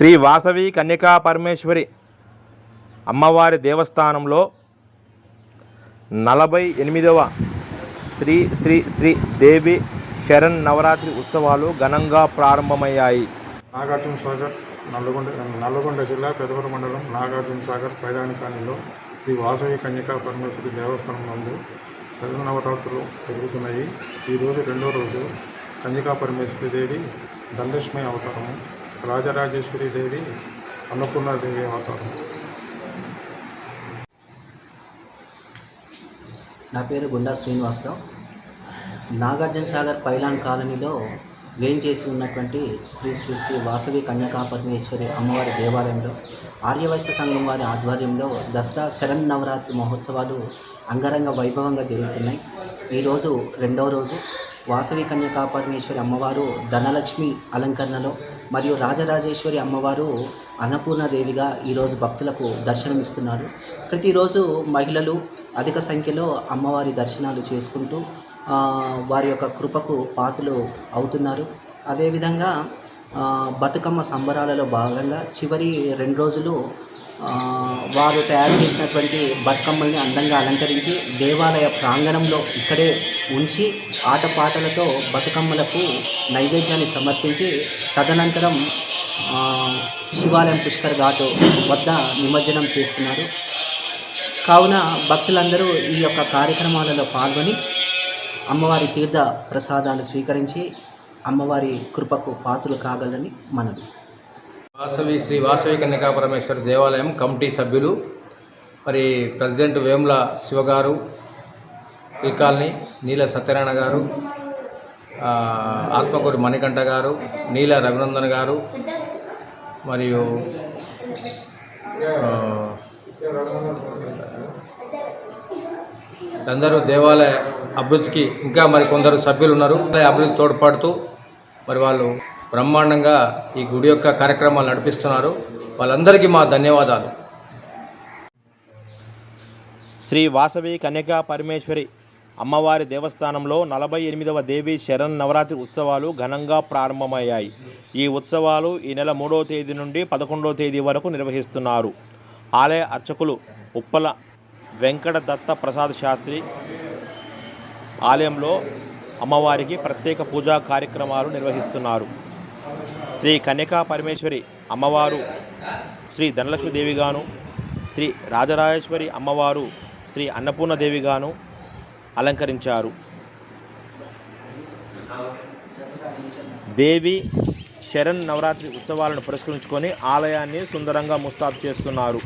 శ్రీ వాసవి కన్యకా పరమేశ్వరి అమ్మవారి దేవస్థానంలో నలభై ఎనిమిదవ శ్రీ శ్రీ శ్రీ దేవి శరణ్ నవరాత్రి ఉత్సవాలు ఘనంగా ప్రారంభమయ్యాయి. నాగార్జున సాగర్ నల్లగొండ నల్లగొండ జిల్లా పెదవర మండలం నాగార్జున సాగర్ పైదానికానిలో శ్రీ వాసవి కన్యకా పరమేశ్వరి దేవస్థానం నందు శరణవరాత్రులు జరుగుతున్నాయి. ఈరోజు రెండో రోజు కన్యకా పరమేశ్వరి దేవి దండలక్ష్మి అవతారము. రాజరాజేశ్వరి దేవి అన్నపూర్ణాదేవి అవతారం. నా పేరు గుండా శ్రీనివాసరావు. నాగార్జున సాగర్ పైలాన్ కాలనీలో చేసి ఉన్నటువంటి శ్రీ శ్రీ శ్రీ వాసవి కన్యకాపరమేశ్వరి అమ్మవారి దేవాలయంలో ఆర్యవైశ్య సంఘం వారి ఆధ్వర్యంలో దసరా శరణ్ నవరాత్రి మహోత్సవాలు అంగరంగ వైభవంగా జరుగుతున్నాయి. ఈరోజు రెండవ రోజు. వాసవి కన్యకా పరమేశ్వరి అమ్మవారు ధనలక్ష్మి అలంకరణలో మరియు రాజరాజేశ్వరి అమ్మవారు అన్నపూర్ణాదేవిగా ఈరోజు భక్తులకు దర్శనమిస్తున్నారు. ప్రతిరోజు మహిళలు అధిక సంఖ్యలో అమ్మవారి దర్శనాలు చేసుకుంటూ వారి యొక్క కృపకు పాత్రలు అవుతున్నారు. అదేవిధంగా బతుకమ్మ సంబరాలలో భాగంగా చివరి రెండు రోజులు వారు తయారు చేసినటువంటి బతుకమ్మల్ని అందంగా అలంకరించి దేవాలయ ప్రాంగణంలో ఇక్కడే ఉంచి ఆటపాటలతో బతుకమ్మలకు నైవేద్యాన్ని సమర్పించి తదనంతరం శివాలయం పుష్కర్ ఘాటు వద్ద నిమజ్జనం చేస్తున్నారు. కావున భక్తులందరూ ఈ యొక్క కార్యక్రమాలలో పాల్గొని అమ్మవారి తీర్థ ప్రసాదాలు స్వీకరించి అమ్మవారి కృపకు పాత్రలు కాగలని మనవి. వాసవి శ్రీ వాసవి కన్యకా పరమేశ్వర దేవాలయం కమిటీ సభ్యులు మరి ప్రెసిడెంట్ వేముల శివగారు పిల్కాల్ని నీల సత్యనారాయణ గారు ఆత్మకూరి మణికంఠ గారు నీల రఘునందన్ గారు మరియు అందరూ దేవాలయ అభివృద్ధికి ఇంకా మరి కొందరు సభ్యులు ఉన్నారు. అభివృద్ధి తోడ్పడుతూ మరి వాళ్ళు బ్రహ్మాండంగా ఈ గుడి యొక్క కార్యక్రమాలు నడిపిస్తున్నారు. వాళ్ళందరికీ మా ధన్యవాదాలు. శ్రీ వాసవి కన్యకా పరమేశ్వరి అమ్మవారి దేవస్థానంలో నలభై ఎనిమిదవ దేవి శరణ్ నవరాత్రి ఉత్సవాలు ఘనంగా ప్రారంభమయ్యాయి. ఈ ఉత్సవాలు ఈ నెల మూడవ తేదీ నుండి పదకొండవ తేదీ వరకు నిర్వహిస్తున్నారు. ఆలయ అర్చకులు ఉప్పల వెంకట దత్త ప్రసాద్ శాస్త్రి ఆలయంలో అమ్మవారికి ప్రత్యేక పూజా కార్యక్రమాలు నిర్వహిస్తున్నారు. శ్రీ కన్యకా పరమేశ్వరి అమ్మవారు శ్రీ ధనలక్ష్మిదేవిగాను శ్రీ రాజరాజేశ్వరి అమ్మవారు శ్రీ అన్నపూర్ణదేవిగాను అలంకరించారు. దేవి శరణ్ నవరాత్రి ఉత్సవాలను పురస్కరించుకొని ఆలయాన్ని సుందరంగా ముస్తాబు చేస్తున్నారు.